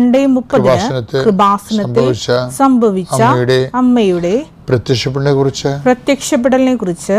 രണ്ടേ മുപ്പതിന് കൃപാസനത്തിൽ സംഭവിച്ച അമ്മയുടെ പ്രത്യക്ഷപ്പെടലിനെ കുറിച്ച് പ്രത്യക്ഷപ്പെടലിനെ കുറിച്ച്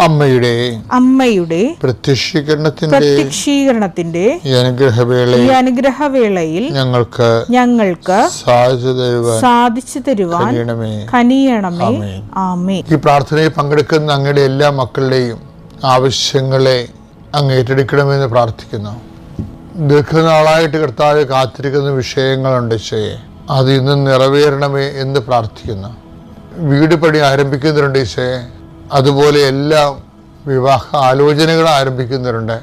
അമ്മയുടെ അമ്മയുടെ പ്രത്യക്ഷീകരണത്തിന്റെ പ്രത്യക്ഷീകരണത്തിന്റെ ഈ അനുഗ്രഹവേള ഈ അനുഗ്രഹവേളയിൽ ഞങ്ങൾക്ക് ഞങ്ങൾക്ക് സാധിച്ചു തരുവാൻ സാധിച്ചു തരുവാൻ കനിയണമേ. ആമേ ഈ പ്രാർത്ഥനയിൽ പങ്കെടുക്കുന്ന അങ്ങയുടെ എല്ലാ മക്കളുടെയും ആവശ്യങ്ങളെ അങ്ങ് ഏറ്റെടുക്കണമെന്ന് പ്രാർത്ഥിക്കുന്നു. ദീർഘനാളായിട്ട് കർത്താവ് കാത്തിരിക്കുന്ന വിഷയങ്ങളുണ്ട് ചേ അത് ഇന്ന് നിറവേറണമേ എന്ന് പ്രാർത്ഥിക്കുന്നു. വീട് പണി ആരംഭിക്കുന്നുണ്ട് ഈശോയെ. അതുപോലെ എല്ലാം വിവാഹ ആലോചനകൾ ആരംഭിക്കുന്നവരുണ്ട്.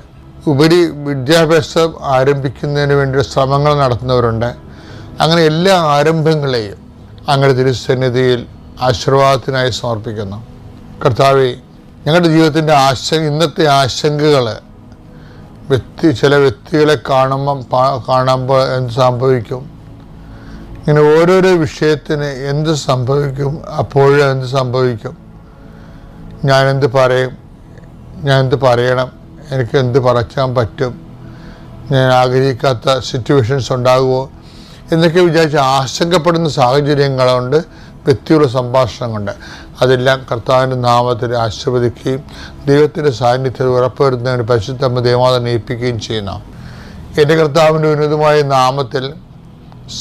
ഉപരി വിദ്യാഭ്യാസം ആരംഭിക്കുന്നതിന് വേണ്ടി ശ്രമങ്ങൾ നടത്തുന്നവരുണ്ട്. അങ്ങനെ എല്ലാ ആരംഭങ്ങളെയും അങ്ങയുടെ തിരുസന്നിധിയിൽ ആശീർവാദത്തിനായി സമർപ്പിക്കുന്നു. കർത്താവെ ഞങ്ങളുടെ ജീവിതത്തിന്റെ ആശ ഇന്നത്തെ ആശങ്കകൾ വ്യക്തി ചില വ്യക്തികളെ കാണുമ്പം കാണുമ്പോൾ എന്ത് സംഭവിക്കും? ഇങ്ങനെ ഓരോരോ വിഷയത്തിന് എന്ത് സംഭവിക്കും? അപ്പോഴും എന്ത് സംഭവിക്കും? ഞാൻ എന്ത് പറയും? ഞാൻ എന്ത് പറയണം? എനിക്ക് എന്ത് പറയ്ക്കാൻ പറ്റും? ഞാൻ ആഗ്രഹിക്കാത്ത സിറ്റുവേഷൻസ് ഉണ്ടാകുമോ? എന്നൊക്കെ വിചാരിച്ച് ആശങ്കപ്പെടുന്ന സാഹചര്യങ്ങളുണ്ട്. വ്യക്തിയുള്ള സംഭാഷണങ്ങളുണ്ട്. അതെല്ലാം കർത്താവിന്റെ നാമത്തിൽ ആശീർവദിക്കുകയും ദൈവത്തിന്റെ സാന്നിധ്യത്തിൽ ഉറപ്പുവരുത്തുന്നതിന് പരിശുദ്ധമ്മ ദേവാദം ഏൽപ്പിക്കുകയും ചെയ്യുന്നു. എന്റെ കർത്താവിന്റെ ഉന്നതമായ നാമത്തിൽ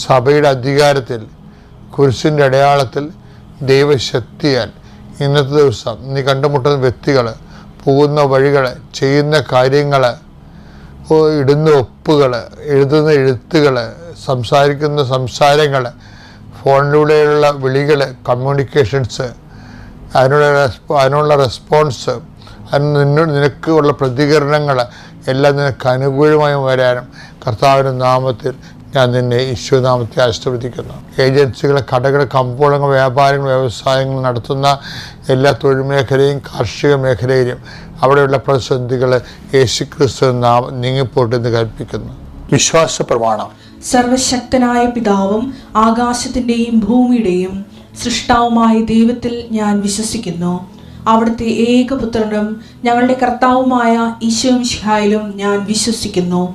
സഭയുടെ അധികാരത്തിൽ കുരിശിന്റെ അടയാളത്തിൽ ദൈവശക്തിയാൽ ഇന്നത്തെ ദിവസം നീ കണ്ടുമുട്ടുന്ന വ്യക്തികൾ പോകുന്ന വഴികൾ ചെയ്യുന്ന കാര്യങ്ങൾ ഇടുന്ന ഒപ്പുകൾ എഴുതുന്ന എഴുത്തുകൾ സംസാരിക്കുന്ന സംസാരങ്ങൾ ഫോണിലൂടെയുള്ള വിളികൾ കമ്മ്യൂണിക്കേഷൻസ് അതിനുള്ള അതിനുള്ള റെസ്പോൺസ് അതിന് നിന്നോട് നിനക്ക് ഉള്ള പ്രതികരണങ്ങൾ എല്ലാം നിനക്ക് അനുകൂലമായി വരാനും കർത്താവിന്റെ നാമത്തിൽ ഞാൻ നിന്നെ ഈശ്വരനാമത്തെ ആശീർവദിക്കുന്നു. ഏജൻസികൾ കടകൾ കമ്പോളങ്ങൾ വ്യാപാരങ്ങൾ വ്യവസായങ്ങൾ നടത്തുന്ന എല്ലാ തൊഴിൽ മേഖലയും കാർഷിക മേഖലയിലും അവിടെയുള്ള പ്രതിസന്ധികൾ യേശുക്രിസ്തു നാം നീങ്ങിപ്പോട്ടെന്ന് കൽപ്പിക്കുന്നു. വിശ്വാസ പ്രമാണം. സർവശക്തനായ പിതാവും ആകാശത്തിന്റെയും ഭൂമിയുടെയും സൃഷ്ടാവുമായ ദൈവത്തിൽ ഞാൻ വിശ്വസിക്കുന്നു. അവിടുത്തെ ഏകപുത്രനും ഞങ്ങളുടെ കർത്താവുമായ ഈശോമിഷിഹായിലും ഞാൻ വിശ്വസിക്കുന്നു.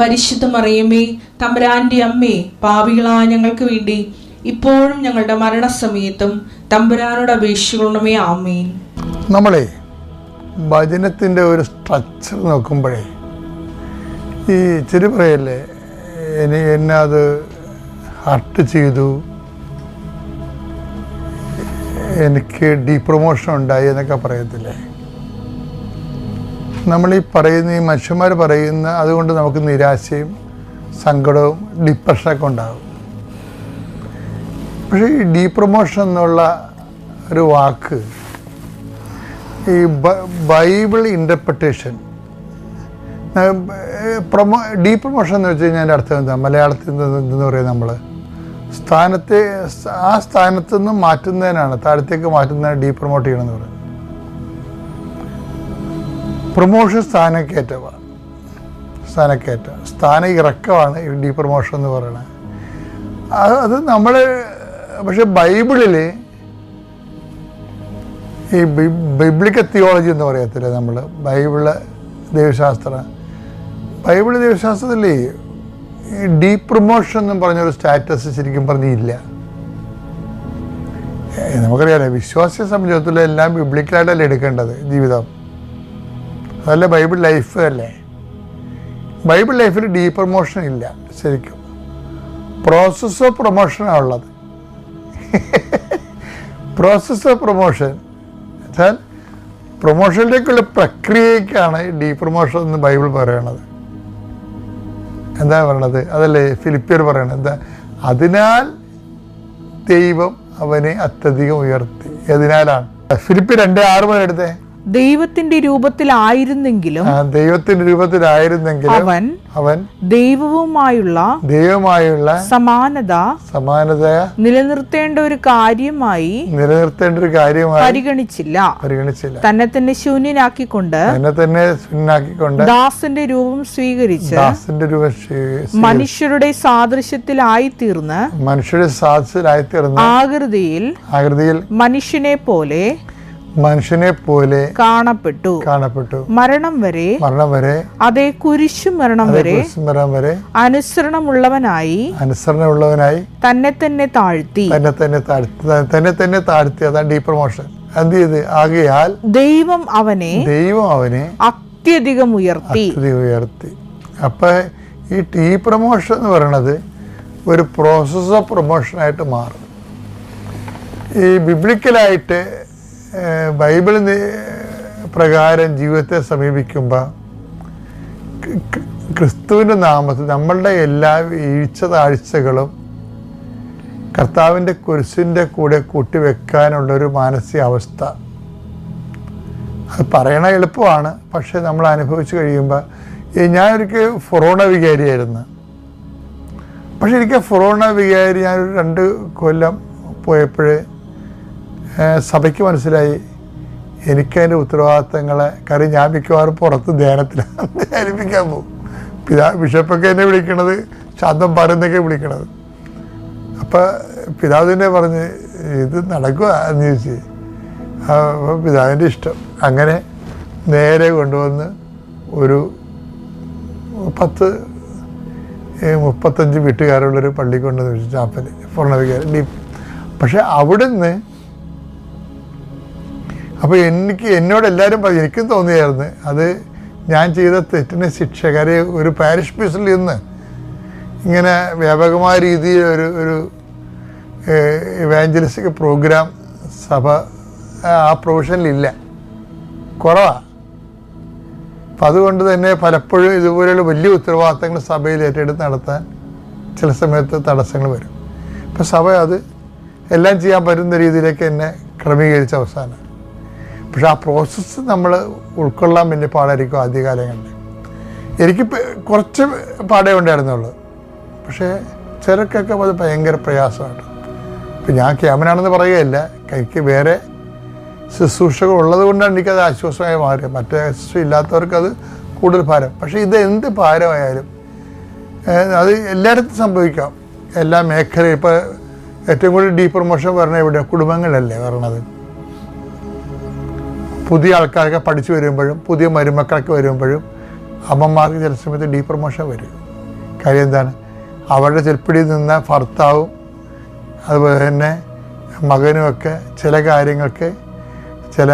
പരിശുദ്ധ മറിയമ്മേ തമ്പുരാന്റെ അമ്മേ പാപികളായ ഞങ്ങൾക്ക് വേണ്ടി ഇപ്പോഴും ഞങ്ങളുടെ മരണസമയത്തും തമ്പുരാനോട് അപേക്ഷിക്കണമേ ആമേൻ. നമ്മളെ ഭജനത്തിന്റെ ഒരു സ്ട്രക്ചർ നോക്കുമ്പോഴേ ഈ ചെറു പറയല്ലേ എന്നെ അത് ഹർട്ട് ചെയ്തു. എനിക്ക് ഡീപ്രൊമോഷൻ ഉണ്ടായി എന്നൊക്കെ പറയത്തില്ലേ? നമ്മൾ ഈ പറയുന്ന ഈ മനുഷ്യന്മാർ പറയുന്ന അതുകൊണ്ട് നമുക്ക് നിരാശയും സങ്കടവും ഡിപ്രഷനൊക്കെ ഉണ്ടാകും. പക്ഷേ ഈ ഡീപ്രമോഷൻ എന്നുള്ള ഒരു വാക്ക് ഈ ബൈബിൾ ഇന്റർപ്രിട്ടേഷൻ പ്രൊമോ ഡീപ്രമോഷൻ എന്ന് വെച്ച് കഴിഞ്ഞാൽ അതിന്റെ അർത്ഥം എന്താ? മലയാളത്തിൽ എന്തെന്ന് പറയുന്നത് നമ്മൾ സ്ഥാനത്തെ ആ സ്ഥാനത്ത് നിന്ന് മാറ്റുന്നതിനാണ് താഴത്തേക്ക് മാറ്റുന്നതിന് ഡീപ്രമോട്ട് ചെയ്യണമെന്ന് പറയുന്നത്. പ്രൊമോഷൻ സ്ഥാനക്കയറ്റമാണ് സ്ഥാനക്കയറ്റം. സ്ഥാന ഇറക്കമാണ് ഈ ഡീപ്രൊമോഷൻ എന്ന് പറയുന്നത് അത് നമ്മൾ പക്ഷെ ബൈബിളിൽ ഈ ബൈബിളിക്ക തിയോളജി എന്ന് പറയത്തില്ലേ നമ്മൾ ബൈബിൾ ദൈവശാസ്ത്രം. ബൈബിൾ ദൈവശാസ്ത്രത്തിൽ ഈ ഡീ പ്രൊമോഷൻ എന്നും പറഞ്ഞൊരു സ്റ്റാറ്റസ് ശരിക്കും പറഞ്ഞില്ല. നമുക്കറിയാലോ വിശ്വാസിയെ സംബന്ധിച്ചിടത്തോളം എല്ലാം ബിബ്ലിക്കലായിട്ടല്ലേ എടുക്കേണ്ടത് ജീവിതം. അതല്ല ബൈബിൾ ലൈഫ് അല്ലേ ബൈബിൾ ലൈഫിൽ ഡീ പ്രൊമോഷൻ ഇല്ല ശരിക്കും. പ്രോസസ് ഓഫ് പ്രൊമോഷനാണ് ഉള്ളത്. പ്രോസസ് ഓഫ് പ്രൊമോഷൻ എന്നാൽ പ്രൊമോഷനിലേക്കുള്ള പ്രക്രിയക്കാണ് ഡീ പ്രൊമോഷൻ എന്ന് ബൈബിൾ പറയണത്. എന്താ പറയണത്? അതല്ലേ ഫിലിപ്പിയർ പറയണത്? എന്താ? അതിനാൽ ദൈവം അവനെ അത്യധികം ഉയർത്തി. അതിനാലാണ് ഫിലിപ്പി രണ്ട് ആറ് മുതൽ എടുത്തേ. ദൈവത്തിന്റെ രൂപത്തിലായിരുന്നെങ്കിലും ദൈവത്തിന്റെ രൂപത്തിലായിരുന്നെങ്കിലും അവൻ അവൻ ദൈവവുമായുള്ള ദൈവമായുള്ള സമാനത സമാനത നിലനിർത്തേണ്ട ഒരു കാര്യമായി നിലനിർത്തേണ്ട ഒരു കാര്യമായി പരിഗണിച്ചില്ല. പരിഗണിച്ചില്ല. തന്നെ തന്നെ ശൂന്യനാക്കിക്കൊണ്ട് തന്നെ തന്നെ ശൂന്യനാക്കിക്കൊണ്ട് ദാസന്റെ രൂപം സ്വീകരിച്ച് ദാസന്റെ രൂപം മനുഷ്യരുടെ സാദൃശ്യത്തിലായി തീർന്ന് മനുഷ്യരുടെ സാദൃശ്യത്തിലായി തീർന്ന് ആകൃതിയിൽ ആകൃതിയിൽ മനുഷ്യനെ പോലെ മനുഷ്യനെ പോലെ കാണപ്പെട്ടു. കാണപ്പെട്ടു. മരണം വരെ മരണം വരെ അതേ കുരിശു മരണം വരെ മരണം വരെ അനുസരണമുള്ളവനായി അനുസരണമുള്ളവനായി തന്നെ തന്നെ താഴ്ത്തി. തന്നെ തന്നെ താഴ്ത്തി. തന്നെ തന്നെ താഴ്ത്തി. അതാണ് ഡീ പ്രൊമോഷൻ എന്ത് ചെയ്ത്? ആകയാൽ ദൈവം അവനെ ദൈവം അവനെ അത്യധികം ഉയർത്തി. അത്യധികം ഉയർത്തി. അപ്പൊ ഈ ടീ പ്രൊമോഷൻ എന്ന് പറയണത് ഒരു പ്രോസസ് ഓഫ് പ്രൊമോഷനായിട്ട് മാറും. ഈ ബിബ്ലിക്കലായിട്ട് ബൈബിൾ പ്രകാരം ജീവിതത്തെ സമീപിക്കുമ്പോൾ ക്രിസ്തുവിന്റെ നാമത്തിൽ നമ്മളുടെ എല്ലാ വീഴ്ച താഴ്ചകളും കർത്താവിന്റെ കുരിശിന്റെ കൂടെ കൂട്ടിവെക്കാനുള്ളൊരു മാനസികാവസ്ഥ. അത് പറയണ എളുപ്പമാണ് പക്ഷേ നമ്മൾ അനുഭവിച്ചു കഴിയുമ്പോൾ ഞാനൊരിക്കൽ ഫൊറോണ വികാരിയായിരുന്നു. പക്ഷെ എനിക്ക് ഫൊറോണ വികാരി ഞാനൊരു രണ്ട് കൊല്ലം പോയപ്പോൾ സഭയ്ക്ക് മനസ്സിലായി. എനിക്കതിന്റെ ഉത്തരവാദിത്തങ്ങളെ കാര്യം ഞാൻ മിക്കവാറും പുറത്ത് ധ്യാനത്തിലാണ് ധ്യാനിപ്പിക്കാൻ പോകും. പിതാ ബിഷപ്പൊക്കെ എന്നെ വിളിക്കണത് ശാന്തം പറയുന്നൊക്കെ വിളിക്കണത്. അപ്പോൾ പിതാവ് തന്നെ പറഞ്ഞ് ഇത് നടക്കുക എന്ന് ചോദിച്ച്. അപ്പോൾ പിതാവിന്റെ ഇഷ്ടം. അങ്ങനെ നേരെ കൊണ്ടുവന്ന് ഒരു പത്ത് മുപ്പത്തഞ്ച് വീട്ടുകാരുള്ളൊരു പള്ളി കൊണ്ടുവന്ന് വെച്ചു ചാപ്പൽ പൂർണവികാരം ഡീപ്പ് പക്ഷെ അവിടുന്ന് അപ്പോൾ എനിക്ക് എന്നോട് എല്ലാവരും പറഞ്ഞു എനിക്കും തോന്നിയായിരുന്നു അത് ഞാൻ ചെയ്ത തെറ്റിന് ശിക്ഷകരെ ഒരു പാരിഷ് പീസിൽ നിന്ന് ഇങ്ങനെ വ്യാപകമായ രീതിയിൽ ഒരു ഒരു ഇവാഞ്ചലിസ്റ്റിക് പ്രോഗ്രാം സഭ ആ പ്രൊഫഷനിലില്ല കുറവാണ് അപ്പം അതുകൊണ്ട് തന്നെ പലപ്പോഴും ഇതുപോലെയുള്ള വലിയ ഉത്തരവാദിത്തങ്ങൾ സഭയിൽ ഏറ്റെടുത്ത് നടത്താൻ ചില സമയത്ത് തടസ്സങ്ങൾ വരും. ഇപ്പം സഭ അത് എല്ലാം ചെയ്യാൻ പറ്റുന്ന രീതിയിലേക്ക് എന്നെ ക്രമീകരിച്ച അവസാനം. പക്ഷെ ആ പ്രോസസ്സ് നമ്മൾ ഉൾക്കൊള്ളാൻ വലിയ പാടായിരിക്കും ആദ്യകാലങ്ങളിൽ എനിക്ക് കുറച്ച് പാടേ ഉണ്ടായിരുന്നുള്ളൂ. പക്ഷേ ചിലർക്കൊക്കെ അത് ഭയങ്കര പ്രയാസമാണ്. ഇപ്പം ഞാൻ ക്യാമനാണെന്ന് പറയുകയില്ല. കൈക്ക് വേറെ ശുശ്രൂഷകൾ ഉള്ളത് കൊണ്ടാണ് എനിക്കത് ആശ്വാസമായി മാറിയത് മറ്റേ ശുശ്രൂഷ ഇല്ലാത്തവർക്ക് അത് കൂടുതൽ ഭാരം. പക്ഷേ ഇത് എന്ത് ഭാരമായാലും അത് എല്ലായിടത്തും സംഭവിക്കാം. എല്ലാ മേഖലയും. ഇപ്പോൾ ഏറ്റവും കൂടുതൽ ഡീ പ്രൊമോഷൻ വരണ ഇവിടെ കുടുംബങ്ങളല്ലേ പറയണത് പുതിയ ആൾക്കാരൊക്കെ പഠിച്ചു വരുമ്പോഴും പുതിയ മരുമക്കളൊക്കെ വരുമ്പോഴും അമ്മമാർക്ക് ചില സമയത്ത് ഡീ പ്രൊമോഷൻ വരും. കാര്യം എന്താണ്? അവരുടെ ചെൽപ്പിടിയിൽ നിന്ന ഭർത്താവും അതുപോലെ തന്നെ മകനുമൊക്കെ ചില കാര്യങ്ങൾക്ക് ചില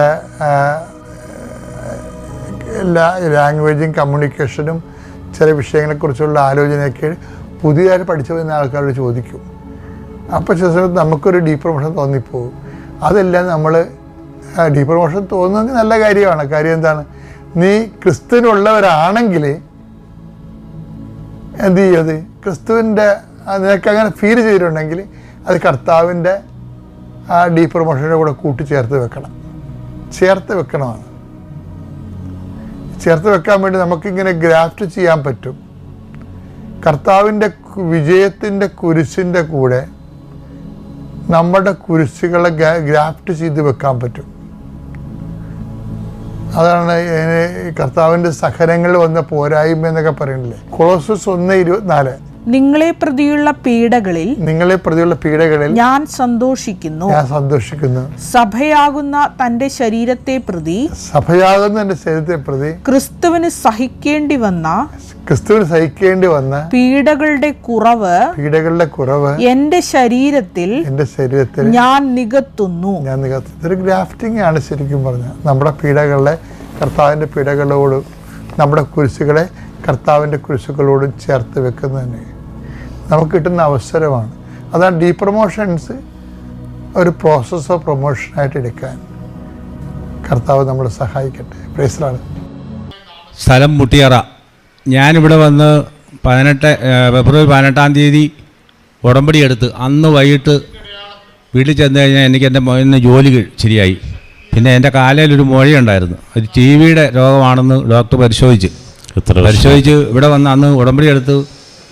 എല്ലാ ലാംഗ്വേജും കമ്മ്യൂണിക്കേഷനും ചില വിഷയങ്ങളെക്കുറിച്ചുള്ള ആലോചനയൊക്കെ പുതിയതായിട്ട് പഠിച്ചു വരുന്ന ആൾക്കാരോട് ചോദിക്കും. അപ്പോൾ ചില സമയത്ത് നമുക്കൊരു ഡീ പ്രൊമോഷൻ തോന്നിപ്പോകും. അതെല്ലാം നമ്മൾ ഡീ പ്രൊമോഷൻ തോന്നുന്നത് നല്ല കാര്യമാണ്. കാര്യം എന്താണ്? നീ ക്രിസ്തുവിനുള്ളവരാണെങ്കിൽ എന്ത് ചെയ്യത് ക്രിസ്തുവിന്റെ നിനക്ക് അങ്ങനെ ഫീൽ ചെയ്തിട്ടുണ്ടെങ്കിൽ അത് കർത്താവിന്റെ ആ ഡീ പ്രൊമോഷന്റെ കൂടെ കൂട്ടിച്ചേർത്ത് വെക്കണം. ചേർത്ത് വെക്കണമാണ്. ചേർത്ത് വെക്കാൻ വേണ്ടി നമുക്കിങ്ങനെ ഗ്രാഫ്റ്റ് ചെയ്യാൻ പറ്റും. കർത്താവിന്റെ വിജയത്തിന്റെ കുരിശിന്റെ കൂടെ നമ്മുടെ കുരിശുകളെ ഗ്രാഫ്റ്റ് ചെയ്ത് വെക്കാൻ പറ്റും. അതാണ് കർത്താവിന്റെ സഹനങ്ങളിൽ വന്ന പോരായ്മ എന്നൊക്കെ പറയണില്ലേ കൊളോസസ് ഒന്ന് ഇരുപത്തിനാല്. നിങ്ങളെ പ്രതിയുള്ള പീഡകളിൽ നിങ്ങളെ പ്രതിയുള്ള പീഡകളിൽ ഞാൻ സന്തോഷിക്കുന്നു. ഞാൻ സന്തോഷിക്കുന്നു. സഭയാകുന്ന തന്റെ ശരീരത്തെ പ്രതി സഭയാകുന്ന എന്റെ ശരീരത്തെ പ്രതി ക്രിസ്തുവിന് സഹിക്കേണ്ടി വന്ന ക്രിസ്തുവിന് സഹിക്കേണ്ടി വന്ന പീഡകളുടെ കുറവ് പീഡകളുടെ കുറവ് എന്റെ ശരീരത്തിൽ എന്റെ ശരീരത്തിൽ ഞാൻ നികത്തുന്നു. ഞാൻ നികത്തുന്നു. ഒരു ഗ്രാഫ്റ്റിംഗ് ആണ് ശരിക്കും പറഞ്ഞാൽ. നമ്മുടെ പീഡകളെ കർത്താവിന്റെ പീഡകളോടും നമ്മുടെ കുരിശുകളെ കർത്താവിന്റെ കുരിശുകളോടും ചേർത്ത് വെക്കുന്നത് തന്നെ. നമുക്ക് കിട്ടുന്ന അവസരമാണ്. അതാണ് ഡീ പ്രൊമോഷൻസ് ഒരു പ്രോസസ് ഓഫ് പ്രൊമോഷനായിട്ട് എടുക്കാൻ കർത്താവ് നമ്മളെ സഹായിക്കട്ടെ. പ്രേസറാണ് സ്ഥലം മുട്ടിയറ. ഞാനിവിടെ വന്ന് പതിനെട്ട് ഫെബ്രുവരി പതിനെട്ടാം തീയതി ഉടമ്പടി എടുത്ത് അന്ന് വൈകിട്ട് വീട്ടിൽ ചെന്ന് കഴിഞ്ഞാൽ എനിക്ക് എന്റെ മോന് ജോലി ശരിയായി. പിന്നെ എന്റെ കാലയിലൊരു മുഴയുണ്ടായിരുന്നു. അത് ടി വിയുടെ രോഗമാണെന്ന് ഡോക്ടർ പരിശോധിച്ച്. പരിശോധിച്ച് ഇവിടെ വന്ന് അന്ന് ഉടമ്പടി എടുത്ത്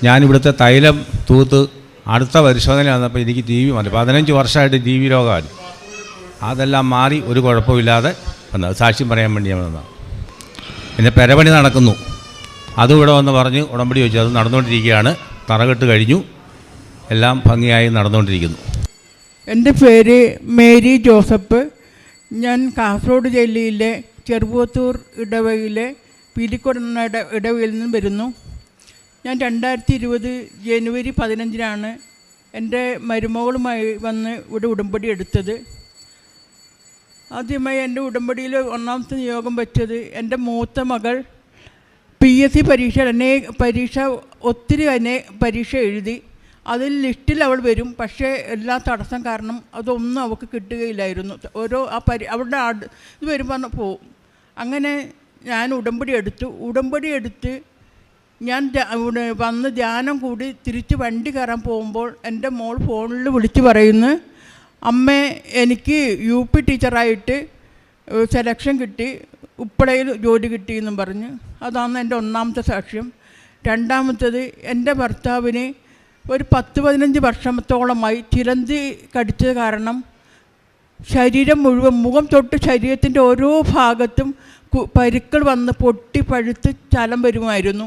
ഞാൻ ഇവിടുത്തെ തൈലം തൂത്ത് അടുത്ത പരിശോധന വന്നപ്പോൾ എനിക്ക് ടി വി വന്നു പതിനഞ്ച് വർഷമായിട്ട് ടി വി രോഗമാണ്. അതെല്ലാം മാറി ഒരു കുഴപ്പമില്ലാതെ വന്നത് സാക്ഷ്യം പറയാൻ വേണ്ടി ഞാൻ വന്നതാണ്. പിന്നെ പെരപണി നടക്കുന്നു. അതും ഇവിടെ വന്ന് പറഞ്ഞ് ഉടമ്പടി വെച്ചു. അത് നടന്നുകൊണ്ടിരിക്കുകയാണ്. തറകെട്ട് കഴിഞ്ഞു. എല്ലാം ഭംഗിയായി നടന്നുകൊണ്ടിരിക്കുന്നു. എന്റെ പേര് മേരി ജോസഫ്. ഞാൻ കാസർഗോഡ് ജില്ലയിലെ ചെറുവത്തൂർ ഇടവയിലെ പിരിക്കൊടുന്ന ഇടവയിൽ ഇട നിന്നും വരുന്നു. ഞാൻ രണ്ടായിരത്തി ഇരുപത് ജനുവരി പതിനഞ്ചിനാണ് എന്റെ മരുമകളുമായി വന്ന് ഇവിടെ ഉടമ്പടി എടുത്തത്. ആദ്യമായി എന്റെ ഉടമ്പടിയിൽ ഒന്നാമത്തെ നിയോഗം വെച്ചത് എന്റെ മൂത്ത മകൾ പി എസ് സി പരീക്ഷ അനേ പരീക്ഷ ഒത്തിരി അനേ പരീക്ഷ എഴുതി. അതിൽ ലിസ്റ്റിൽ അവൾ വരും. പക്ഷേ എല്ലാ തടസ്സം കാരണം അതൊന്നും അവൾക്ക് കിട്ടുകയില്ലായിരുന്നു. ഓരോ ആ പരി അവളുടെ ഇത് വരുമ്പോൾ പോകും അങ്ങനെ ഞാൻ ഉടമ്പടി എടുത്തു. ഉടമ്പടി എടുത്ത് ഞാൻ വന്ന് ധ്യാനം കൂടി തിരിച്ച് വണ്ടി കയറാൻ പോകുമ്പോൾ എന്റെ മോൾ ഫോണിൽ വിളിച്ച് പറയുന്നു അമ്മേ എനിക്ക് യു പി ടീച്ചറായിട്ട് സെലക്ഷൻ കിട്ടി ഉപ്പളയിൽ ജോലി കിട്ടി കിട്ടിയെന്നും പറഞ്ഞ്. അതാണ് എന്റെ ഒന്നാമത്തെ സാക്ഷ്യം. രണ്ടാമത്തത് എന്റെ ഭർത്താവിന് ഒരു പത്ത് പതിനഞ്ച് വർഷത്തോളമായി ചിലന്തി കടിച്ചത് കാരണം ശരീരം മുഴുവൻ മുഖം തൊട്ട് ശരീരത്തിന്റെ ഓരോ ഭാഗത്തും പരുക്കൾ വന്ന് പൊട്ടി പഴുത്ത് ചലം വരുമായിരുന്നു.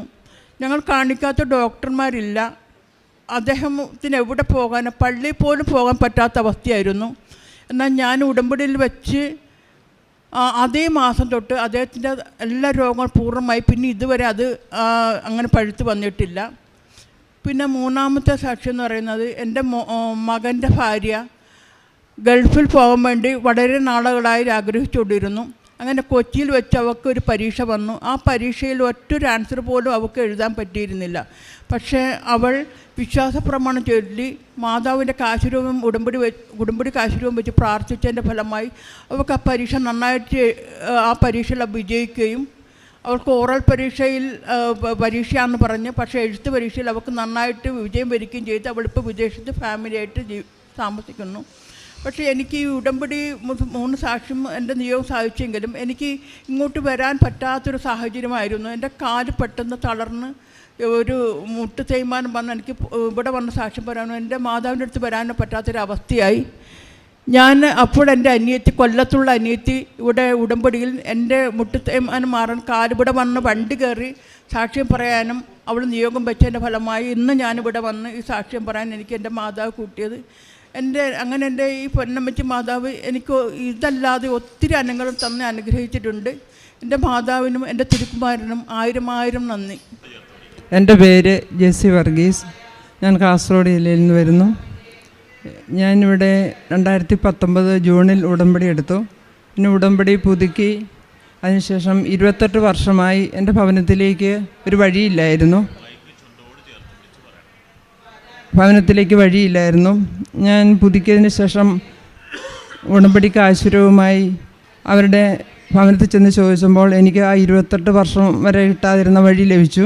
ഞങ്ങൾ കാണിക്കാത്ത ഡോക്ടർമാരില്ല. അദ്ദേഹത്തിന് എവിടെ പോകാൻ പള്ളിയിൽ പോലും പോകാൻ പറ്റാത്ത അവസ്ഥയായിരുന്നു. എന്നാൽ ഞാൻ ഉടമ്പടിയിൽ വെച്ച് അതേ മാസം തൊട്ട് അദ്ദേഹത്തിന്റെ എല്ലാ രോഗങ്ങളും പൂർണമായി. പിന്നെ ഇതുവരെ അത് അങ്ങനെ പഴുത്ത് വന്നിട്ടില്ല. പിന്നെ മൂന്നാമത്തെ സാക്ഷി എന്ന് പറയുന്നത് എന്റെ മകന്റെ ഭാര്യ ഗൾഫിൽ പോകാൻ വേണ്ടി വളരെ നാളുകളായി ആഗ്രഹിച്ചുകൊണ്ടിരുന്നു. അങ്ങനെ കൊച്ചിയിൽ വെച്ച് അവൾക്ക് ഒരു പരീക്ഷ വന്നു. ആ പരീക്ഷയിൽ ഒറ്റൊരു ആൻസർ പോലും അവൾക്ക് എഴുതാൻ പറ്റിയിരുന്നില്ല. പക്ഷേ അവൾ വിശ്വാസപ്രമാണം ചൊല്ലി മാതാവിന്റെ കാശുരൂപം ഉടമ്പടി വെച്ച് ഉടമ്പടി കാശുരൂപം വെച്ച് പ്രാർത്ഥിച്ചതിന്റെ ഫലമായി അവൾക്ക് ആ പരീക്ഷ നന്നായിട്ട് ആ പരീക്ഷയിൽ വിജയിക്കുകയും അവൾക്ക് ഓറൽ പരീക്ഷയിൽ പരീക്ഷയാണെന്ന് പറഞ്ഞ് പക്ഷേ എഴുത്ത് പരീക്ഷയിൽ അവൾക്ക് നന്നായിട്ട് വിജയം വരിക്കുകയും ചെയ്ത് അവളിപ്പോൾ വിദേശത്ത് ഫാമിലിയായിട്ട് ജീ താമസിക്കുന്നു. പക്ഷേ എനിക്ക് ഈ ഉടമ്പടി മൂന്ന് സാക്ഷ്യം എന്റെ നിയോഗം സാധിച്ചെങ്കിലും എനിക്ക് ഇങ്ങോട്ട് വരാൻ പറ്റാത്തൊരു സാഹചര്യമായിരുന്നു. എന്റെ കാൽ പെട്ടെന്ന് തളർന്ന് ഒരു മുട്ട് തേയ്മാനം വന്ന് എനിക്ക് ഇവിടെ വന്ന് സാക്ഷ്യം പറയാനോ എന്റെ മാതാവിന്റെ അടുത്ത് വരാനോ പറ്റാത്തൊരവസ്ഥയായി. ഞാൻ അപ്പോൾ എന്റെ അനിയത്തി കൊല്ലത്തുള്ള അനിയത്തി ഇവിടെ ഉടമ്പടിയിൽ എന്റെ മുട്ട് തേയ്മാനം മാറാൻ കാലിവിടെ വന്ന് വണ്ടി കയറി സാക്ഷ്യം പറയാനും അവൾ നിയോഗം വെച്ചതിന്റെ ഫലമായി ഇന്ന് ഞാനിവിടെ വന്ന് ഈ സാക്ഷ്യം പറയാൻ എനിക്ക് എന്റെ മാതാവ് കൂട്ടിയത്. എന്റെ അങ്ങനെ എന്റെ ഈ പൊന്നമ്മച്ചി മാതാവ് എനിക്ക് ഇതല്ലാതെ ഒത്തിരി അനങ്ങൾ തന്നെ അനുഗ്രഹിച്ചിട്ടുണ്ട്. എന്റെ മാതാവിനും എന്റെ തിരുക്കുമാരനും ആയിരം ആയിരം നന്ദി. എന്റെ പേര് ജെസി വർഗീസ്. ഞാൻ കാസർഗോഡ് ജില്ലയിൽ നിന്ന് വരുന്നു. ഞാനിവിടെ രണ്ടായിരത്തി പത്തൊമ്പത് ജൂണിൽ ഉടമ്പടി എടുത്തു. പിന്നെ ഉടമ്പടി പുതുക്കി. അതിനുശേഷം ഇരുപത്തെട്ട് വർഷമായി എന്റെ ഭവനത്തിലേക്ക് ഒരു വഴിയില്ലായിരുന്നു. ഭവനത്തിലേക്ക് വഴിയില്ലായിരുന്നു. ഞാൻ പുതുക്കിയതിന് ശേഷം ഉടമ്പടിക്ക് ആശ്വര്യവുമായി അവരുടെ ഭവനത്തിൽ ചെന്ന് ചോദിച്ചപ്പോൾ എനിക്ക് ആ ഇരുപത്തെട്ട് വർഷം വരെ കിട്ടാതിരുന്ന വഴി ലഭിച്ചു.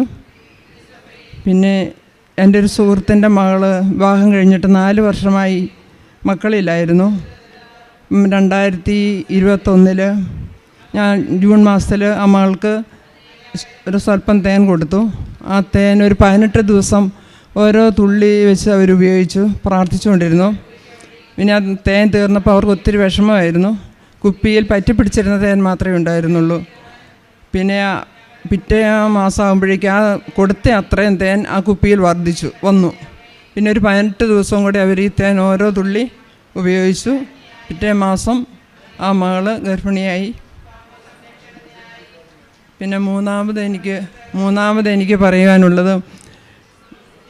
പിന്നെ എന്റെ ഒരു സുഹൃത്തിന്റെ മകൾ വിവാഹം കഴിഞ്ഞിട്ട് നാല് വർഷമായി മക്കളില്ലായിരുന്നു. രണ്ടായിരത്തി ഇരുപത്തൊന്നിൽ ഞാൻ ജൂൺ മാസത്തിൽ ആ മകൾക്ക് ഒരു സ്വല്പം തേൻ കൊടുത്തു. ആ തേൻ ഒരു പതിനെട്ട് ദിവസം ഓരോ തുള്ളി വെച്ച് അവരുപയോഗിച്ചു പ്രാർത്ഥിച്ചുകൊണ്ടിരുന്നു. പിന്നെ ആ തേൻ തീർന്നപ്പോൾ അവർക്ക് ഒത്തിരി വിഷമമായിരുന്നു. കുപ്പിയിൽ പറ്റി പിടിച്ചിരുന്ന തേൻ മാത്രമേ ഉണ്ടായിരുന്നുള്ളൂ. പിന്നെ പിറ്റേ ആ മാസം ആകുമ്പോഴേക്കും ആ കൊടുത്ത അത്രയും തേൻ ആ കുപ്പിയിൽ വർദ്ധിച്ചു വന്നു. പിന്നെ ഒരു പതിനെട്ട് ദിവസം കൂടി അവർ ഈ തേൻ ഓരോ തുള്ളി ഉപയോഗിച്ചു. പിറ്റേ മാസം ആ മകൾ ഗർഭിണിയായി. പിന്നെ മൂന്നാമത് എനിക്ക് മൂന്നാമത് എനിക്ക് പറയുവാനുള്ളത്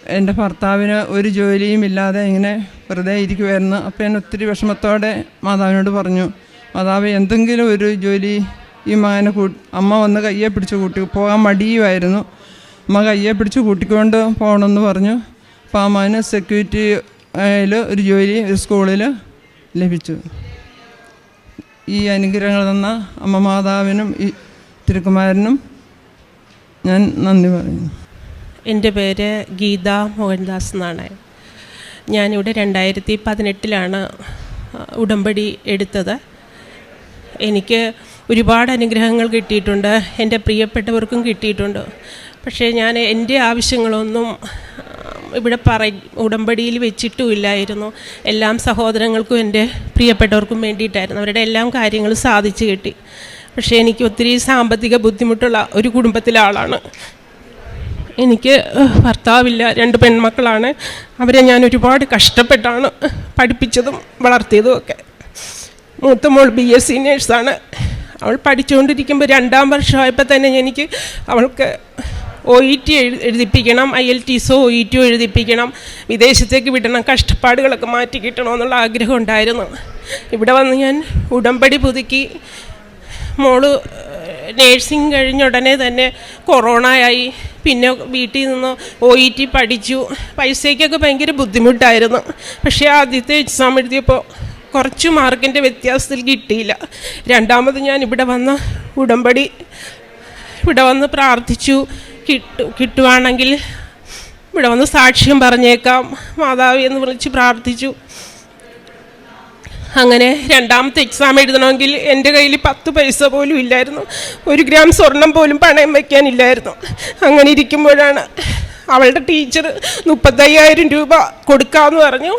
എന്റെ ഭർത്താവിന് ഒരു ജോലിയും ഇല്ലാതെ ഇങ്ങനെ വെറുതെ ഇരിക്കുമായിരുന്നു അപ്പോൾ ഞാൻ ഒത്തിരി വിഷമത്തോടെ മാതാവിനോട് പറഞ്ഞു മാതാവ് എന്തെങ്കിലും ഒരു ജോലി ഈ മകനെ കൂ അമ്മ വന്ന് കയ്യെ പിടിച്ച് കൂട്ടി പോകാൻ മടിയുമായിരുന്നു. അമ്മ കയ്യെ പിടിച്ച് കൂട്ടിക്കൊണ്ട് പോകണമെന്ന് പറഞ്ഞു. അപ്പോൾ ആ മകന് സെക്യൂരിറ്റി ആയാൽ ഒരു ജോലി ഒരു സ്കൂളിൽ ലഭിച്ചു. ഈ അനുഗ്രഹങ്ങൾ തന്ന അമ്മ മാതാവിനും ഈ തിരുക്കുമാരനും ഞാൻ നന്ദി പറയുന്നു. എന്റെ പേര് ഗീത മോഹൻദാസ് എന്നാണ്. ഞാനിവിടെ രണ്ടായിരത്തി പതിനെട്ടിലാണ് ഉടമ്പടി എടുത്തത്. എനിക്ക് ഒരുപാട് അനുഗ്രഹങ്ങൾ കിട്ടിയിട്ടുണ്ട് എന്റെ പ്രിയപ്പെട്ടവർക്കും കിട്ടിയിട്ടുണ്ട്. പക്ഷേ ഞാൻ എന്റെ ആവശ്യങ്ങളൊന്നും ഇവിടെ പറ ഉടമ്പടിയിൽ വെച്ചിട്ടുമില്ലായിരുന്നു. എല്ലാം സഹോദരങ്ങൾക്കും എന്റെ പ്രിയപ്പെട്ടവർക്കും വേണ്ടിയിട്ടായിരുന്നു. അവരുടെ എല്ലാം കാര്യങ്ങളും സാധിച്ചു കിട്ടി. പക്ഷേ എനിക്ക് ഒത്തിരി സാമ്പത്തിക ബുദ്ധിമുട്ടുള്ള ഒരു കുടുംബത്തിലെ ആളാണ്. എനിക്ക് ഭർത്താവില്ല രണ്ട് പെൺമക്കളാണ്. അവരെ ഞാൻ ഒരുപാട് കഷ്ടപ്പെട്ടാണ് പഠിപ്പിച്ചതും വളർത്തിയതും ഒക്കെ. മൂത്ത മോൾ ബി. എസ്. സി. നേഴ്സാണ്. അവൾ പഠിച്ചുകൊണ്ടിരിക്കുമ്പോൾ രണ്ടാം വർഷമായപ്പോൾ തന്നെ എനിക്ക് അവൾക്ക് O E T എഴുതിപ്പിക്കണം I L T so O E T എഴുതിപ്പിക്കണം വിദേശത്തേക്ക് വിടണം കഷ്ടപ്പാടുകളൊക്കെ മാറ്റി കിട്ടണമെന്നുള്ള ആഗ്രഹം ഉണ്ടായിരുന്നു. ഇവിടെ വന്ന് ഞാൻ ഉടമ്പടി പുതുക്കി. മോൾ നേഴ്സിംഗ് കഴിഞ്ഞ ഉടനെ തന്നെ കൊറോണയായി പിന്നെ വീട്ടിൽ നിന്ന് ഒ ഇ ടി പഠിച്ചു. പൈസയ്ക്കൊക്കെ ഭയങ്കര ബുദ്ധിമുട്ടായിരുന്നു. പക്ഷേ ആദ്യത്തെ എക്സാം എഴുതിയപ്പോൾ കുറച്ച് മാർക്കിന്റെ വ്യത്യാസത്തിൽ കിട്ടിയില്ല. രണ്ടാമത് ഞാൻ ഇവിടെ വന്ന ഉടമ്പടി ഇവിടെ വന്ന് പ്രാർത്ഥിച്ചു. കിട്ടു കിട്ടുവാണെങ്കിൽ ഇവിടെ വന്ന് സാക്ഷ്യം പറഞ്ഞേക്കാം. മാതാവി എന്ന് വിളിച്ച് പ്രാർത്ഥിച്ചു. അങ്ങനെ രണ്ടാമത്തെ എക്സാം എഴുതണമെങ്കിൽ എന്റെ കയ്യിൽ പത്ത് പൈസ പോലും ഇല്ലായിരുന്നു. ഒരു ഗ്രാം സ്വർണം പോലും പണയം വയ്ക്കാനില്ലായിരുന്നു. അങ്ങനെ ഇരിക്കുമ്പോഴാണ് അവളുടെ ടീച്ചർ മുപ്പത്തയ്യായിരം രൂപ കൊടുക്കാമെന്ന് പറഞ്ഞു.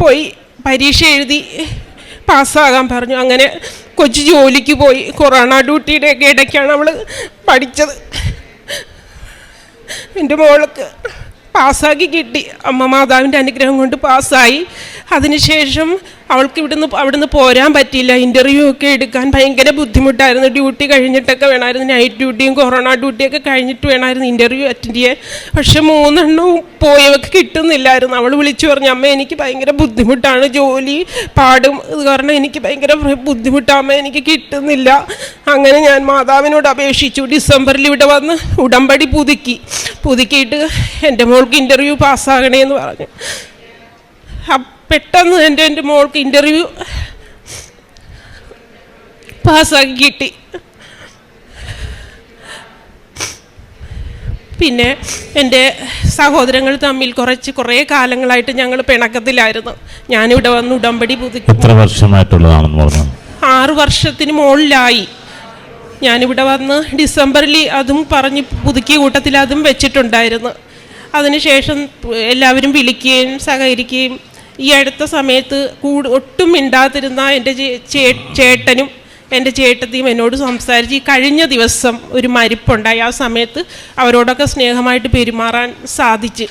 പോയി പരീക്ഷ എഴുതി പാസ്സാകാൻ പറഞ്ഞു. അങ്ങനെ കൊച്ചു ജോലിക്ക് പോയി. കൊറോണ ഡ്യൂട്ടിയുടെ ഒക്കെ ഇടയ്ക്കാണ് അവൾ പഠിച്ചത്. എന്റെ മോൾക്ക് പാസ്സാക്കി കിട്ടി. അമ്മ മാതാവിന്റെ അനുഗ്രഹം കൊണ്ട് പാസ്സായി. അതിനുശേഷം അവൾക്ക് ഇവിടുന്ന് അവിടുന്ന് പോരാൻ പറ്റിയില്ല. ഇന്റർവ്യൂ ഒക്കെ എടുക്കാൻ ഭയങ്കര ബുദ്ധിമുട്ടായിരുന്നു. ഡ്യൂട്ടി കഴിഞ്ഞിട്ടൊക്കെ വേണമായിരുന്നു നൈറ്റ് ഡ്യൂട്ടിയും കൊറോണ ഡ്യൂട്ടിയൊക്കെ കഴിഞ്ഞിട്ട് വേണമായിരുന്നു ഇന്റർവ്യൂ അറ്റൻഡ് ചെയ്യാൻ. പക്ഷെ മൂന്നെണ്ണവും പോയവർക്ക് കിട്ടുന്നില്ലായിരുന്നു. അവൾ വിളിച്ചു പറഞ്ഞു അമ്മ എനിക്ക് ഭയങ്കര ബുദ്ധിമുട്ടാണ് ജോലി പാടും. കാരണം എനിക്ക് ഭയങ്കര ബുദ്ധിമുട്ടാണ് അമ്മ എനിക്ക് കിട്ടുന്നില്ല. അങ്ങനെ ഞാൻ മാതാവിനോട് അപേക്ഷിച്ചു. ഡിസംബറിൽ ഇവിടെ വന്ന് ഉടമ്പടി പുതുക്കി. പുതുക്കിയിട്ട് എന്റെ മോൾക്ക് ഇന്റർവ്യൂ പാസ്സാകണേ എന്ന് പറഞ്ഞു. പെട്ടെന്ന് എന്റെ എന്റെ മോൾക്ക് ഇന്റർവ്യൂ പാസ്സാക്കി കിട്ടി. പിന്നെ എന്റെ സഹോദരങ്ങൾ തമ്മിൽ കുറച്ച് കുറേ കാലങ്ങളായിട്ട് ഞങ്ങൾ പിണക്കത്തിലായിരുന്നു. ഞാനിവിടെ വന്ന് ഉടമ്പടി പുതുക്കി. എത്ര വർഷമായിട്ടുള്ളതാണെന്ന് പറഞ്ഞു? ആറു വർഷത്തിന് മുകളിലായി. ഞാനിവിടെ വന്ന് ഡിസംബറിൽ അതും പറഞ്ഞ് പുതുക്കിയ കൂട്ടത്തിൽ അതും വെച്ചിട്ടുണ്ടായിരുന്നു. അതിനുശേഷം എല്ലാവരും വിളിക്കുകയും സഹകരിക്കുകയും ഈ അടുത്ത സമയത്ത് കൂടു ഒട്ടും മിണ്ടാതിരുന്ന എന്റെ ചേട്ടനും എന്റെ ചേട്ടത്തിയും എന്നോട് സംസാരിച്ച് ഈ കഴിഞ്ഞ ദിവസം ഒരു മരിപ്പുണ്ടായി. ആ സമയത്ത് അവരോടൊക്കെ സ്നേഹമായിട്ട് പെരുമാറാൻ സാധിച്ച്.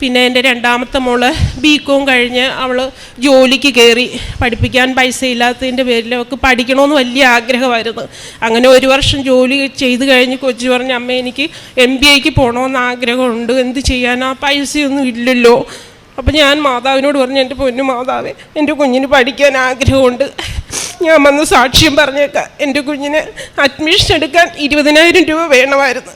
പിന്നെ എന്റെ രണ്ടാമത്തെ മോൾ ബി കോം കഴിഞ്ഞ് അവൾ ജോലിക്ക് കയറി പഠിപ്പിക്കാൻ പൈസ ഇല്ലാത്തതിന്റെ പേരിൽ അവൾക്ക് പഠിക്കണമെന്ന് വലിയ ആഗ്രഹമായിരുന്നു. അങ്ങനെ ഒരു വർഷം ജോലി ചെയ്ത് കഴിഞ്ഞ് കൊച്ചു പറഞ്ഞ അമ്മ എനിക്ക് എം ബി എക്ക് പോകണമെന്ന് ആഗ്രഹമുണ്ട്. എന്ത് ചെയ്യാനാ? പൈസയൊന്നും ഇല്ലല്ലോ. അപ്പം ഞാൻ മാതാവിനോട് പറഞ്ഞു എന്റെ പൊന്നു മാതാവേ എന്റെ കുഞ്ഞിന് പഠിക്കാൻ ആഗ്രഹമുണ്ട്. ഞാൻ വന്ന് സാക്ഷ്യം പറഞ്ഞേക്കാം. എന്റെ കുഞ്ഞിന് അഡ്മിഷൻ എടുക്കാൻ ഇരുപതിനായിരം രൂപ വേണമായിരുന്നു.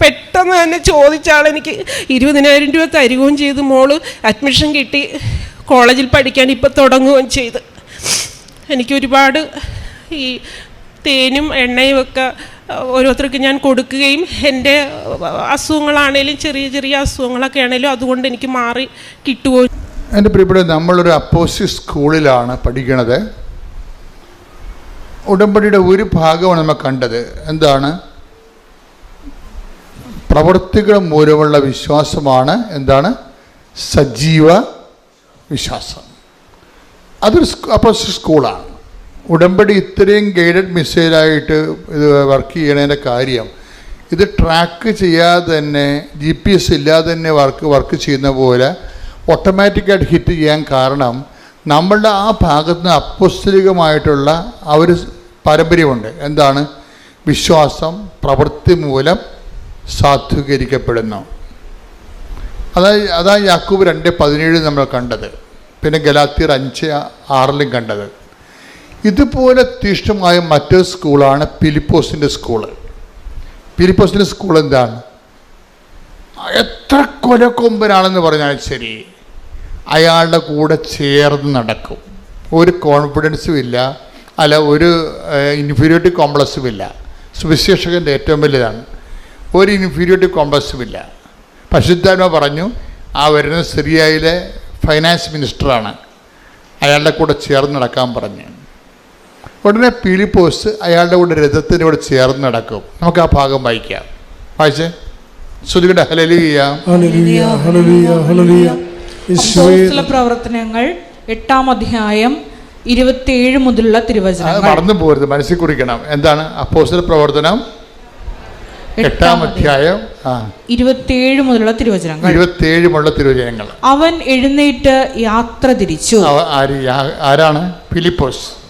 പെട്ടെന്ന് തന്നെ ചോദിച്ചാൽ എനിക്ക് ഇരുപതിനായിരം രൂപ തരികയും ചെയ്ത്. മോൾ അഡ്മിഷൻ കിട്ടി. കോളേജിൽ പഠിക്കാൻ ഇപ്പം തുടങ്ങുകയും ചെയ്ത്. എനിക്ക് ഒരുപാട് ഈ തേനും എണ്ണയും ഒക്കെ ഓരോരുത്തർക്ക് ഞാൻ കൊടുക്കുകയും എന്റെ അസുഖങ്ങളാണേലും ചെറിയ ചെറിയ അസുഖങ്ങളൊക്കെ ആണേലും അതുകൊണ്ട് എനിക്ക് മാറി കിട്ടുകയും എന്റെ പ്രിയപ്പെട്ട നമ്മളൊരു അപ്പോസി സ്കൂളിലാണ് പഠിക്കണത്. ഉടമ്പടിയുടെ ഒരു ഭാഗമാണ് നമ്മൾ കണ്ടത്. എന്താണ്? പ്രവൃത്തികൾ മൂലമുള്ള വിശ്വാസമാണ് എന്താണ്? സജീവ വിശ്വാസം. അതൊരു അപ്പോൾ സ്കൂളാണ്. ഉടമ്പടി ഇത്രയും ഗൈഡഡ് മിസൈലായിട്ട് ഇത് വർക്ക് ചെയ്യണതിന്റെ കാര്യം ഇത് ട്രാക്ക് ചെയ്യാതെ തന്നെ ജി പി എസ് ഇല്ലാതെ തന്നെ വർക്ക് വർക്ക് ചെയ്യുന്ന പോലെ ഓട്ടോമാറ്റിക്കായിട്ട് ഹിറ്റ് ചെയ്യാൻ കാരണം നമ്മളുടെ ആ ഭാഗത്ത് നിന്ന് അപ്പുസ്തലികമായിട്ടുള്ള ആ ഒരു പാരമ്പര്യമുണ്ട്. എന്താണ്? വിശ്വാസം പ്രവൃത്തി മൂലം സാധൂകരിക്കപ്പെടുന്നു. അതായത് അതാണ് യാക്കൂബ് രണ്ട് പതിനേഴ് നമ്മൾ കണ്ടത്. പിന്നെ ഗലാത്തിയർ അഞ്ച് ആറിലും കണ്ടത്. ഇതുപോലെ തീഷ്ണമായ മറ്റൊരു സ്കൂളാണ് പിലിപ്പോസിന്റെ സ്കൂൾ. പിലിപ്പോസിന്റെ സ്കൂൾ എന്താണ്? എത്ര കൊലക്കൊമ്പനാണെന്ന് പറഞ്ഞാൽ ശരി അയാളുടെ കൂടെ ചേർന്ന് നടക്കും. ഒരു കോൺഫിഡൻസും ഇല്ല അല്ല ഒരു ഇൻഫീരിയോറിറ്റി കോംപ്ലക്സും ഇല്ല. സുവിശേഷകന്റെ ഏറ്റവും വലുതാണ് ഒരു ഇൻഫീരിയോറിറ്റി കോംപ്ലക്സും ഇല്ല. പശുദ്ധാത്മ പറഞ്ഞു ആ വരുന്ന സിറിയയിലെ ഫൈനാൻസ് മിനിസ്റ്ററാണ് അയാളുടെ കൂടെ ചേർന്ന് നടക്കാൻ പറഞ്ഞു. ഉടനെ പീലിപ്പോസ് അയാളുടെ കൂടെ രഥത്തിന്റെ കൂടെ ചേർന്ന് നടക്കും. നമുക്ക് ആ ഭാഗം വായിക്കാം. വായിച്ചേ? ശ്രുതികട ഹലലിയ പ്രവർത്തനങ്ങൾ എട്ടാം അധ്യായം ഇരുപത്തിയേഴ് മുതലുള്ള തിരുവചനം മറന്നു പോരുത് മനസ്സിൽ കുറിക്കണം. എന്താണ്? അപ്പോസ്റ്റൽ പ്രവർത്തനം എട്ടാം അധ്യായം. ഇരുപത്തിയേഴ് മുതലുള്ള തിരുവചനങ്ങൾ. ഇരുപത്തേഴുമുള്ള തിരുവചനങ്ങൾ. അവൻ എഴുന്നേറ്റ് യാത്ര തിരിച്ചു. ആരാണ്? ഫിലിപ്പോസ്.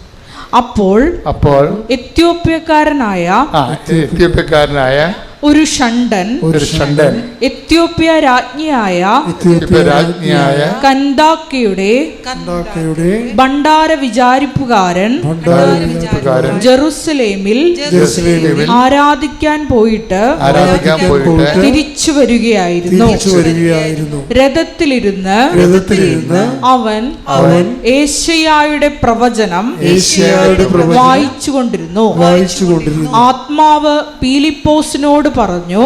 അപ്പോൾ അപ്പോൾ എത്യോപ്യക്കാരനായ എത്യോപ്യക്കാരനായ ഒരു ഷണ്ടൻ ഒരു ഷണ്ടൻ. എത്യോപ്യ രാജ്ഞിയായ എത്യോപ്യ രാജ്ഞിയായ കന്താക്കയുടെ കന്താക്കയുടെ ഭണ്ഡാര വിചാരിപ്പുകാരൻ ഭണ്ഡാരക്കാരൻ ജെറുസലേമിൽ ജെറുസലേമിൽ ആരാധിക്കാൻ പോയിട്ട് ആരാധിക്കാൻ പോയിട്ട് തിരിച്ചു വരികയായിരുന്നു. തിരിച്ചു വരികയായിരുന്നു. രഥത്തിലിരുന്ന് രഥത്തിലിരുന്ന് അവൻ ഏഷ്യയുടെ പ്രവചനം ഏഷ്യായുടെ പ്രവചനം വായിച്ചുകൊണ്ടിരുന്നു. വായിച്ചുകൊണ്ടിരുന്നു. ആത്മാവ് പീലിപ്പോസിനോട് പറഞ്ഞു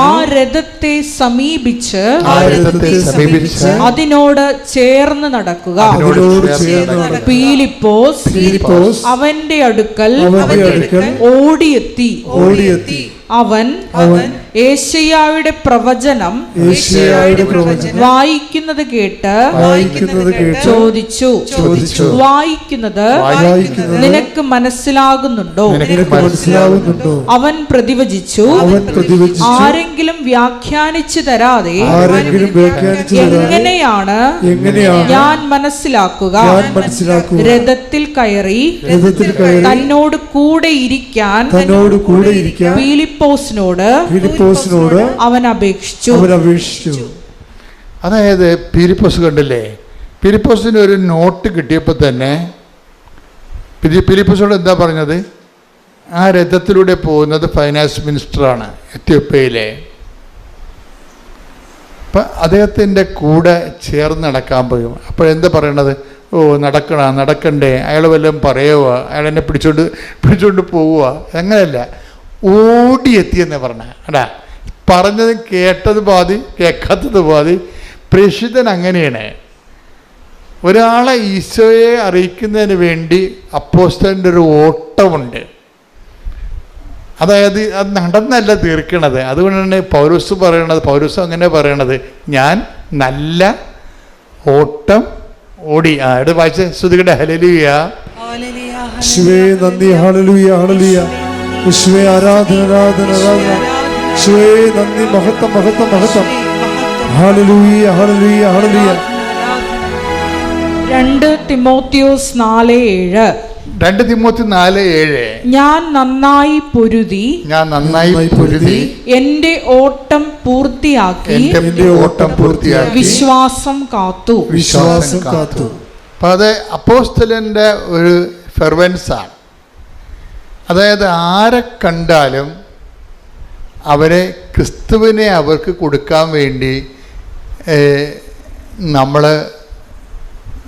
ആ രഥത്തെ സമീപിച്ച് ആ രഥത്തെ സമീപിച്ച് അതിനോട് ചേർന്ന് നടക്കുക. അതിനോട് അതിനോട് ചേർന്ന് ചേർന്ന് നടക്കുക. പീലിപ്പോസ് അവന്റെ അടുക്കൽ അവന്റെ അടുക്കൽ ഓടിയെത്തി. ഓടിയെത്തി. അവൻ ഏഷ്യയായുടെ പ്രവചനം ഏഷ്യായുടെ പ്രവചനം വായിക്കുന്നത് കേട്ട് വായിക്കുന്നത് കേട്ട് ചോദിച്ചു. ചോദിച്ചു. വായിക്കുന്നത് നിനക്ക് മനസ്സിലാകുന്നുണ്ടോ? നിനക്ക് മനസ്സിലാവുന്നുണ്ടോ അവൻ പ്രതിവചിച്ചു. അവൻ പ്രതിവചിച്ചു. ആരെങ്കിലും വ്യാഖ്യാനിച്ചു തരാതെ ആരെങ്കിലും വ്യാഖ്യാനിച്ചു എങ്ങനെയാണ് എങ്ങനെയാണ് ഞാൻ മനസ്സിലാക്കുക? ഞാൻ മനസ്സിലാക്കുക? രഥത്തിൽ കയറി രഥത്തിൽ കയറി തന്നോട് കൂടെ ഇരിക്കാൻ തന്നോട് കൂടെ ഇരിക്കാൻ ഫിലിപ്പോസിനോട് ഫിലിപ്പോസിനോട് അവൻ അപേക്ഷിച്ചു. അവൻ അപേക്ഷിച്ചു. അതായത് പീലിപ്പോസ് കണ്ടില്ലേ? പീലിപ്പോസിന് ഒരു നോട്ട് കിട്ടിയപ്പോൾ തന്നെ പീലിപ്പോസിനോട് എന്താ പറഞ്ഞത്? ആ രഥത്തിലൂടെ പോകുന്നത് ഫൈനാൻസ് മിനിസ്റ്ററാണ് എത്യോപ്യയിലെ. അപ്പം അദ്ദേഹത്തിന്റെ കൂടെ ചേർന്ന് നടക്കാൻ പോയി. അപ്പോഴെന്താ പറയണത്? ഓ നടക്കണ നടക്കണ്ടേ. അയാൾ വല്ലതും പറയുക അയാൾ എന്നെ പിടിച്ചോണ്ട് പിടിച്ചോണ്ട് പോവുക അങ്ങനെയല്ല. ഓടിയെത്തിയെന്ന് പറഞ്ഞ. അടാ പറഞ്ഞത് കേട്ടത് പാതി കേൾക്കാത്തത് പാതി പ്രേഷിതൻ അങ്ങനെയാണ്. ഒരാളെ ഈശോയെ അറിയിക്കുന്നതിന് വേണ്ടി അപ്പോസ്റ്റലിന്റെ ഒരു ഓട്ടമുണ്ട്. അതായത് അത് നടന്നല്ല തീർക്കണത്. അതുകൊണ്ടാണ് പൗരസ് പറയണത് പൗരസ് അങ്ങനെ പറയണത് ഞാൻ നല്ല ഓട്ടം ഓടി. ആ ഇവിടെ വായിച്ച ശ്രുതികളുടെ ഹലലിയ ശിവേ നന്ദി ഹല്ലേലൂയ ഹല്ലേലൂയ. യേശുവേ ആരാധന ആരാധന ആരാധന. യേശുവേ നന്ദി മഹത്വം മഹത്വം മഹത്വം. ഹല്ലേലൂയ ഹല്ലേലൂയ ഹല്ലേലൂയ. രണ്ട് തിമോത്തിയോസ് നാല് ഏഴ്. രണ്ട് തിമോത്തി നാല് ഏഴ്. ഞാൻ നന്നായി പൊരുതി. ഞാൻ നന്നായി പൊരുതി. എന്റെ ഓട്ടം പൂർത്തിയാക്കി. എന്റെ ഓട്ടം പൂർത്തിയാക്കി. വിശ്വാസം കാത്തു. വിശ്വാസം കാത്തു. അപ്പൊ അത് അപ്പോസ്തലന്റെ ഒരു ഫെർവൻസാണ് അതായത് ആരെ കണ്ടാലും അവരെ ക്രിസ്തുവിനെ അവർക്ക് കൊടുക്കാൻ വേണ്ടി നമ്മൾ